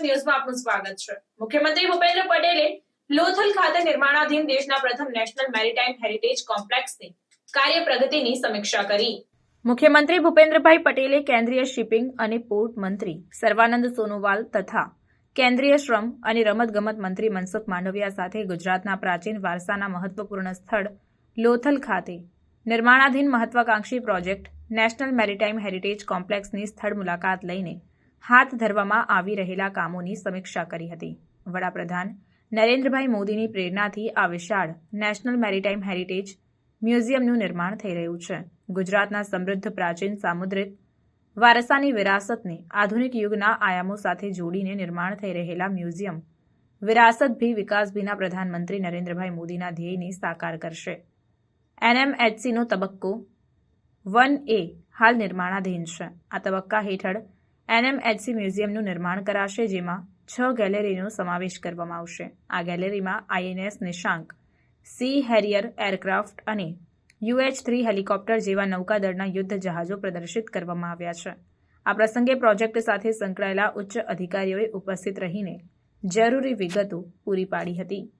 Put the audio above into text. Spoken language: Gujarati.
ન્યૂઝમાં આપનું સ્વાગત છે. મુખ્યમંત્રી ભૂપેન્દ્ર પટેલે લોથલ ખાતે નિર્માણાધીન દેશના પ્રથમ નેશનલ મેરીટાઈમ હેરિટેજ કોમ્પ્લેક્સની કાર્ય પ્રગતિની સમીક્ષા કરી. મુખ્યમંત્રી ભૂપેન્દ્રભાઈ પટેલે કેન્દ્રીય શિપિંગ અને પોર્ટ મંત્રી સર્વાનંદ સોનોવાલ તથા કેન્દ્રીય શ્રમ અને રમતગમત મંત્રી મનસુખ માંડવિયા સાથે ગુજરાતના પ્રાચીન વારસાના મહત્વપૂર્ણ સ્થળ લોથલ ખાતે નિર્માણાધીન મહત્વાકાંક્ષી પ્રોજેક્ટ નેશનલ મેરીટાઈમ હેરિટેજ કોમ્પ્લેક્સની સ્થળ મુલાકાત લઈને હાથ ધરવામાં આવી રહેલા કામોની સમીક્ષા કરી હતી. વડાપ્રધાન નરેન્દ્રભાઈ મોદીની પ્રેરણાથી આ વિશાળ નેશનલ મેરીટાઈમ હેરિટેજ મ્યુઝિયમનું નિર્માણ થઈ રહ્યું છે. ગુજરાતના સમૃદ્ધ પ્રાચીન સામુદ્રિક વારસાની વિરાસતને આધુનિક યુગના આયામો સાથે જોડીને નિર્માણ થઈ રહેલા મ્યુઝિયમ વિરાસત ભી વિકાસ ભીના પ્રધાનમંત્રી નરેન્દ્રભાઈ મોદીના ધ્યેયને સાકાર કરશે. એનએમએચસીનો તબક્કો વન એ હાલ નિર્માણાધીન છે. આ તબક્કા હેઠળ એનએમએચસી મ્યુઝિયમનું નિર્માણ કરાશે, જેમાં છ ગેલેરીનો સમાવેશ કરવામાં આવશે. આ ગેલેરીમાં INS Nishank, Sea Harrier aircraft અને યુએચ થ્રી હેલિકોપ્ટર જેવા નૌકાદળના યુદ્ધ જહાજો પ્રદર્શિત કરવામાં આવ્યા છે. આ પ્રસંગે પ્રોજેક્ટ સાથે સંકળાયેલા ઉચ્ચ અધિકારીઓએ ઉપસ્થિત રહીને જરૂરી વિગતો પૂરી પાડી હતી.